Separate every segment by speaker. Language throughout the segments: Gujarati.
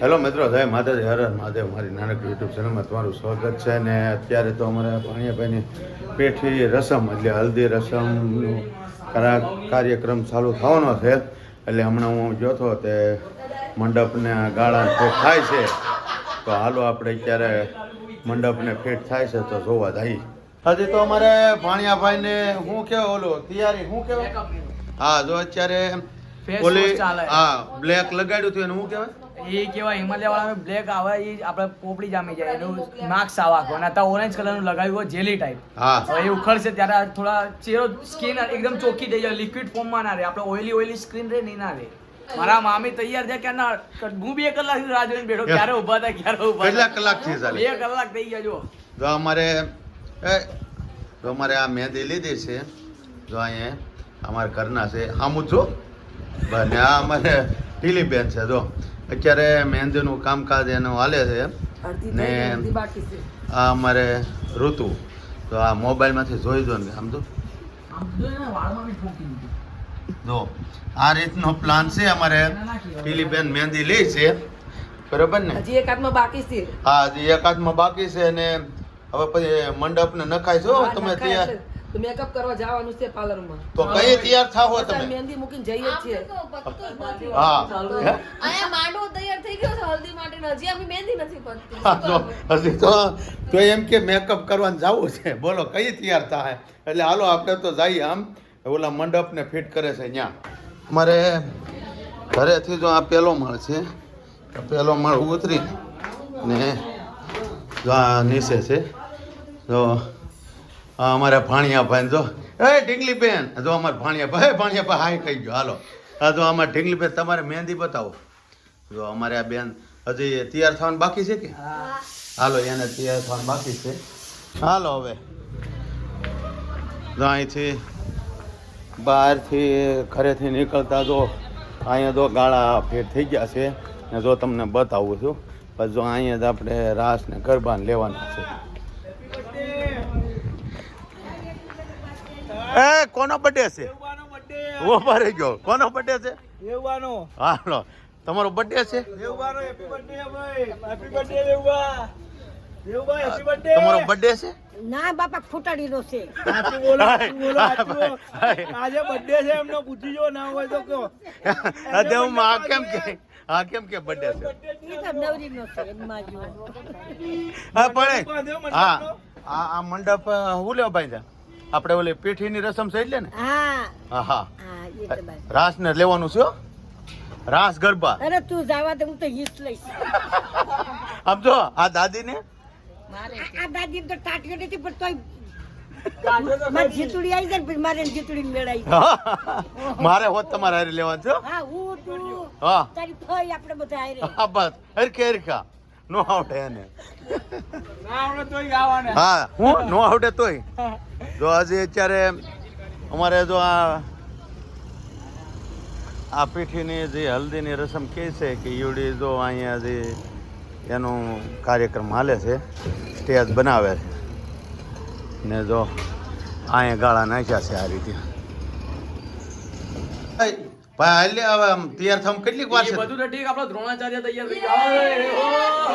Speaker 1: હેલો મિત્રો. જય માતાજી. હર મહાદેવ. મારી નાનકડી યુટ્યુબ ચેનલમાં તમારું સ્વાગત છે ને અત્યારે તો અમારે પાણીયાભાઈની પેઠી રસમ એટલે હલ્દી રસમનું કરા- કાર્યક્રમ ચાલુ થવાનો છે. એટલે હમણાં હું જોતો તે મંડપને ગાળા ફેટ થાય છે. તો હાલો આપણે અત્યારે મંડપને ફેટ થાય છે તો જોવા જઈએ. હજી તો અમારે ભાણિયાભાઈને શું કહેવાય ઓલું તૈયારી શું કહેવાય હા જો અત્યારે ઓલી હા બ્લેક લગાડ્યું હતું એને શું કહેવાય?
Speaker 2: એ કેવાય હિમાલય વાળા બ્લેક આવે એ આપણે પોપડી જામી જાય એનું માર્ક્સ આવા આખો. અને અત્યારે ઓરેન્જ કલરનું લગાવ્યું હોય જેલી ટાઈપ
Speaker 1: હા.
Speaker 2: હવે એ ઉખડશે ત્યારે થોડા ચહેરો સ્કિન એકદમ ચોખ્ખી થઈ જાય લિક્વિડ ફોર્મમાં ના રહે. આપણે ઓઇલી ઓઇલી સ્ક્રીન રહે નહીં ના રહે. મારા મામી તૈયાર છે કે ના હું બે કલાક રાહ જોઈને બેઠો ક્યારે ઊભા થાય ક્યારે ઊભા
Speaker 1: કેટલા
Speaker 2: થાય.
Speaker 1: કલાકથી ચાલે?
Speaker 2: બે કલાક થઈ ગયા જો
Speaker 1: જો અમારે એ જો અમારે આ મહેંદી લીધી છે જો અહીંયા અમારા ઘરના છે. આમ જો અને આ અમારે ઢીલી બેન છે જો. અત્યારે મહેંદીનું કામકાજ એનું હાલે છે ને આ અમારે ઋતુ. તો આ મોબાઈલમાંથી જોઈ દો ને આમ તો જો આ રીતનો પ્લાન છે અમારે. ઢીલી બેન મહેંદી લે છે. બરોબર ને?
Speaker 3: હજી એક હાથમાં બાકી છે.
Speaker 1: હા હજી એક હાથમાં બાકી છે અને હવે પછી મંડપને નખાય છો તમે
Speaker 3: એટલે તો મેકઅપ કરવા જવાનું છે પાર્લરમાં
Speaker 1: તો કઈ તૈયાર થા
Speaker 3: અત્યારે
Speaker 1: તમે
Speaker 3: મહેંદી મૂકીને જઈએ જ છીએ
Speaker 1: હા હે?
Speaker 4: માંડો તૈયાર થઈ ગયો છે હલ્દી માટે હજી અમે મહેંદી નથી પડતી
Speaker 1: તો હજી તો તો એમ કે મેકઅપ કરવાનું જવું છે બોલો કઈ તૈયાર થાય એટલે હાલો આપણે તો જઈએ આમ ઓલા મંડપને ફિટ કરે છે ત્યાં મારે ઘરેથી જો આ પહેલો માળ છે પહેલો માળ ઉતરી ને જો આ નીચે છે જો અમારા ભાણિયા ભાઈ જો. એ ઢીંગલી બેન જો અમારા ભાણિયા ભાઈ ભાણિયા ભાઈ હાય કહી ગયો હાલો. આ જો અમારા ઢીંગલી બેન તમારે મહેંદી બતાવો. જો અમારે આ બેન હજી તૈયાર થવાનું બાકી છે કે? હાલો એને તૈયાર થવાનું બાકી છે. હાલો હવે. જો અહીંથી બહારથી ઘરેથી નીકળતા જો અહીંયા જો ગાળા ફેર થઈ ગયા છે. ને જો તમને બતાવું છું. પછી જો અહીંયા જ આપણે રાસ ને ગરબા લેવાના છે. એ કોનો બર્થડે છે? ઓ ભરે ગયો. કોનો બર્થડે છે? હાલો. તમારો બર્થડે છે? તમારો બર્થડે છે?
Speaker 5: ના બાપા ફૂટાડીનો છે.
Speaker 6: આજે બર્થડે છે એમનો પૂછી જો ના હોય તો કયો?
Speaker 1: અરે હું આ કેમ કે આ કેમ કે બર્થડે છે?
Speaker 5: નવરીનો છે એમાં જો
Speaker 1: હા પણ હા આ આ મંડપ હું લેવા ભાઈ આપણે ઓલી પીઠીની રસમ છે એટલે ને?
Speaker 5: હા.
Speaker 1: હા રાસ ને લેવાનું છે રાસ ગરબા.
Speaker 5: અરે તું જવા દે હું તો હિસ લઈશ.
Speaker 1: આમ જો આ દાદી ને
Speaker 5: આ આ દાદી તો ટાટીઓ નથી પણ તોય મારી જીતુડી આવી જાય ને પછી મારે જીતુડી મેળાઈ
Speaker 1: મારે હોત તમારે હારે લેવાનું છે હા
Speaker 5: હું તું
Speaker 1: હા.
Speaker 5: તારી ફઈ આપણે બધા હારે.
Speaker 1: હા બસ. હરખે હરખા. નો આવડે એને.
Speaker 6: તોય
Speaker 1: હા હું? નો આવડે તોય? જો હજી અત્યારે અમારે જો આ આ પીઠીની જે હલ્દીની રસમ કે છે કે ઈવડી જો અહીંયા જે એનું કાર્યક્રમ હાલે છે સ્ટેજ બનાવે છે. ને જો અહીંયા ગાળા નાખ્યા છે આ રીતે. ભાઈ હવે તૈયાર થમ કેટલીક વાર છે?
Speaker 2: બધું ઠીક આપણો દ્રોણાચાર્ય તૈયાર થઈ ગયા.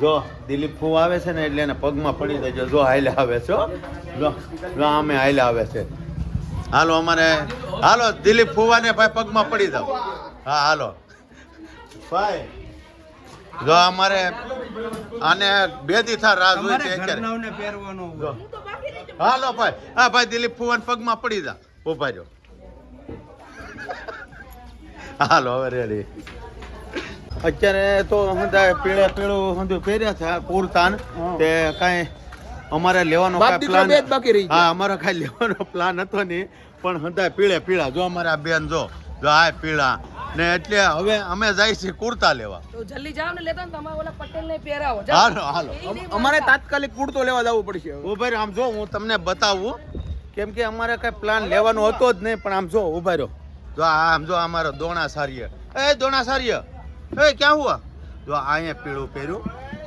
Speaker 1: જો દિલીપ ફૂ આવે છે ને એટલે એને પગમાં પડી જાય. જો હાઈલા આવે છે જો આમે હાઈલા આવે છે. હાલો અમારે હાલો દિલીપ ફુવાને ભાઈ પગમાં પડી જાવ હા હાલો. ભાઈ જો અમારે આને બે દી થા રાહ જોઈ છે અત્યારે. હાલો ભાઈ હા ભાઈ દિલીપ ફુવાને પગમાં પડી જા. ઊભા જો હાલો હવે રેડી અત્યારે તો હંધાય પીળે પીળું હંધું પહેર્યા છે પૂરતાન તે કાંઈ અમારે લેવાનો પ્લાન
Speaker 6: બાકી રહી
Speaker 1: હા અમારો કાંઈ લેવાનો પ્લાન હતો નહીં પણ હંધાય પીળે પીળા. જો અમારા બેન જો જો આ પીળા. ને એટલે હવે અમે જાય છે કુર્તા લેવા.
Speaker 3: તો જલ્દી જાવ ને લેતા ને તમારા ઓલા પટેલ ને પહેરાવો
Speaker 1: હાલો હાલો.
Speaker 6: અમારે તાત્કાલિક કુર્તો લેવા જવું પડશે
Speaker 1: ઊભા આમ જો હું તમને બતાવું. કેમ કે અમારે કઈ પ્લાન લેવાનો હતો જ નહીં પણ આમ જો ઊભા રહ્યો જો આમ જો અમારો દોણા સારીય એ દોણા સારીય એ ક્યાં હુઆ? જો આ અહીંયા પીળું પહેર્યું.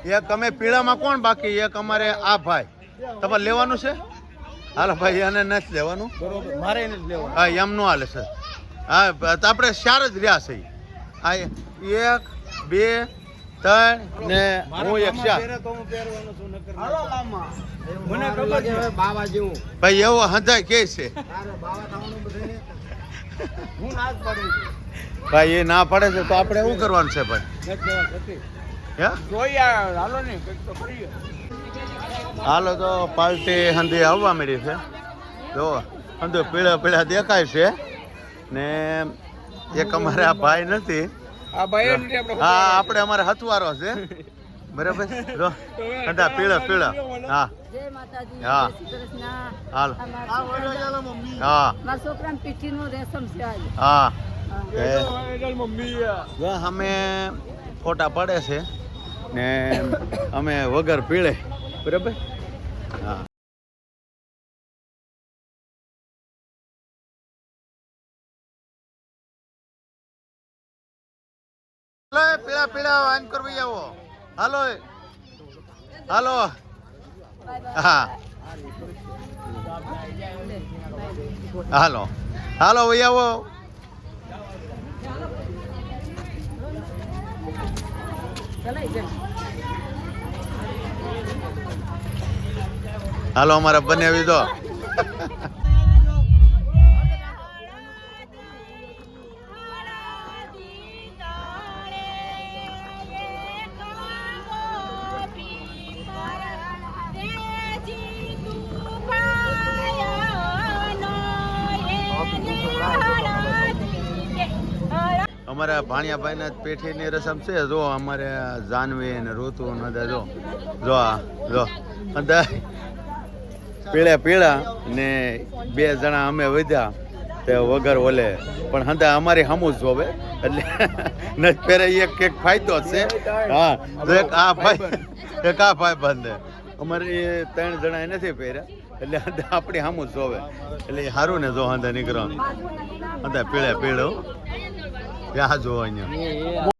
Speaker 1: એક અમે પીળામાં કોણ બાકી? એક અમારે આ ભાઈ. તમારે લેવાનું છે? હાલો ભાઈ એને નથી લેવાનું.
Speaker 6: મારે લેવાનું.
Speaker 1: હા એમ નો હાલે છે. હા તો આપણે ચાર જ રહ્યા છે. આ એક બે ત્રણ ને હું એક ચાર.
Speaker 6: હાલો મામા. મને ખબર છે. બાવા જેવું.
Speaker 1: ભાઈ એવો હંધાય કે છે?
Speaker 6: હું ના જ પડું. છું
Speaker 1: ભાઈ એ ના પડે છે તો આપણે શું કરવાનું છે ભાઈ?
Speaker 6: હાલો તો
Speaker 1: પાલટી પાર્ટી હંધી આવવા મળી છે. જો હંધો પીળા પીળા દેખાય છે. ને એક અમારે આ ભાઈ નથી.
Speaker 6: આ ભાઈ નથી આપણે
Speaker 1: હા આપણે અમારે હથવારો છે. બરાબર? જો હંધા પીળા પીળા. હા. હા. હાલ. હા હા. અમે ફોટા પડે છે. ને અમે વગર પીળે. બરાબર? હા. પીળા પીળા વાન કરવી આવો. હાલો. હાલો. હા. હાલો. હાલો ભાઈ આવો. હાલો અમારા બનાવી દો અમારા ભાણિયાભાઈના જ પેઠીની રસમ છે. જો અમારે જાનવી ને ઋતુ ને બધા જો જો આ, જો. અંદર પીળે પીળા ને બે જણા અમે વધ્યા તે વગર ઓલે. પણ હંદા અમારી હમુ જ જોવે. એટલે નથી પહેરે, એક એક ફાયદો છે. હા એક આ ભાઈ એક આ ભાઈ બંધ અમારે એ ત્રણ જણા નથી પહેર્યા. એટલે હંદા આપણી હમુ જ જોવે. એટલે સારું ને જો હંદા નીકળો હંદા પીળે પીળો. ત્યાં જો અહીંયા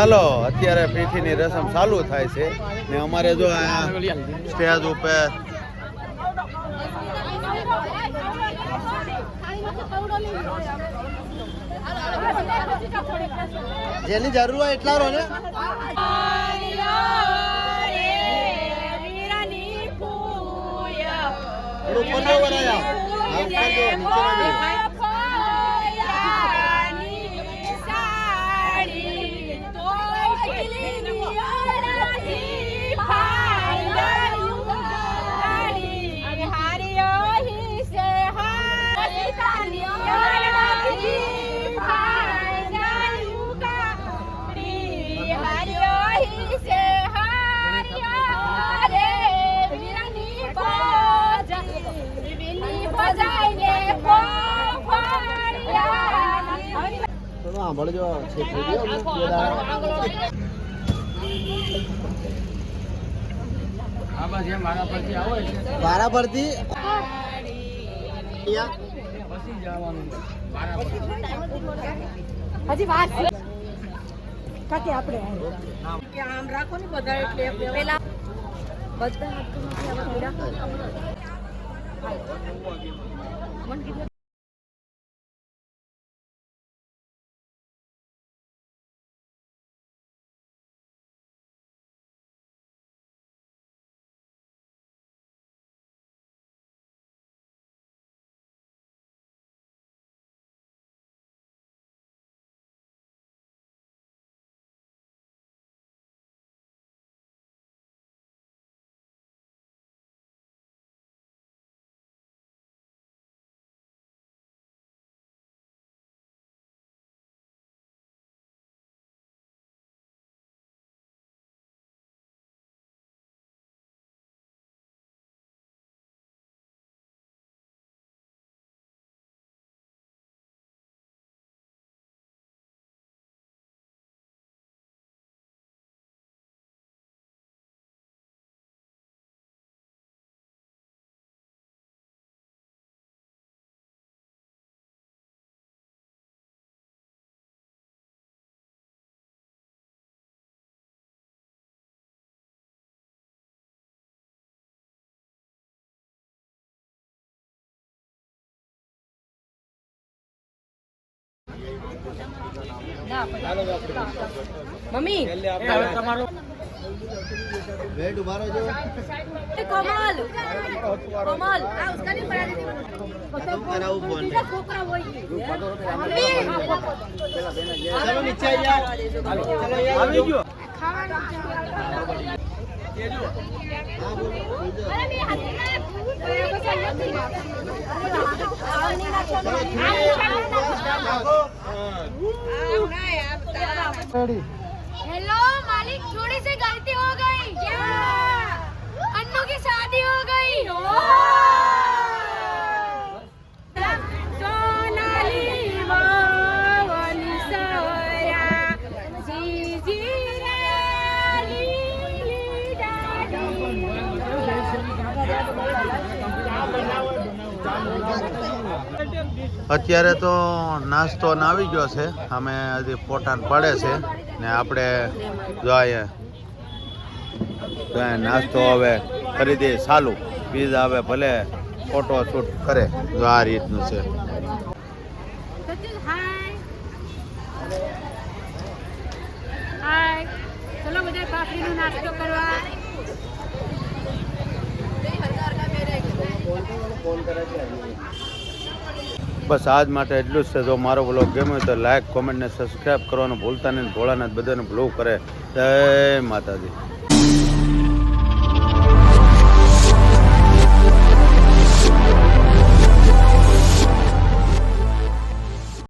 Speaker 1: હાલો અત્યારે પીઠીની રસમ ચાલુ થાય છે. ને અમારે જો સ્ટેજ ઉપર જેની જરૂર હોય એટલા રહો ને. ઉપર ઉપર
Speaker 2: એમ મારા પરથી
Speaker 5: હજી વાત કાકી આપણે
Speaker 3: આમ રાખો ને બધા એટલે પેલા બધા હાથમાંથી આવા પીડા. મમ્મી.
Speaker 6: વેટ ઉભારો જો
Speaker 4: કોમલ. કોમલ. આ ઉસકાની પડા
Speaker 6: શું કરાવું ફોન
Speaker 3: છોકરા હોય
Speaker 6: ચલો નીચે આઈ જાઓ. ચલો આવી ગયો.
Speaker 7: हेलो હેલો માલિક થોડી
Speaker 1: અત્યારે તો નાસ્તો ને આવી ગયો છે. અમે હજી પોટાન પડે છે ને આપણે જોઈએ. નાસ્તો હવે ખરીદી સાલું પીઝા હવે ભલે ફોટો શૂટ કરે. જો આ રીતનું છે.
Speaker 7: ચલો બધા નાસ્તો કરવા.
Speaker 1: બસ આજ માટે એટલું જ છે. જો મારો બ્લોગ ગમ્યો તો લાઈક કોમેન્ટ ને સબસ્ક્રાઈબ કરવાનું ભૂલતા નહીં ભોળાનાથ બધાને બ્લો કરે. જય માતાજી.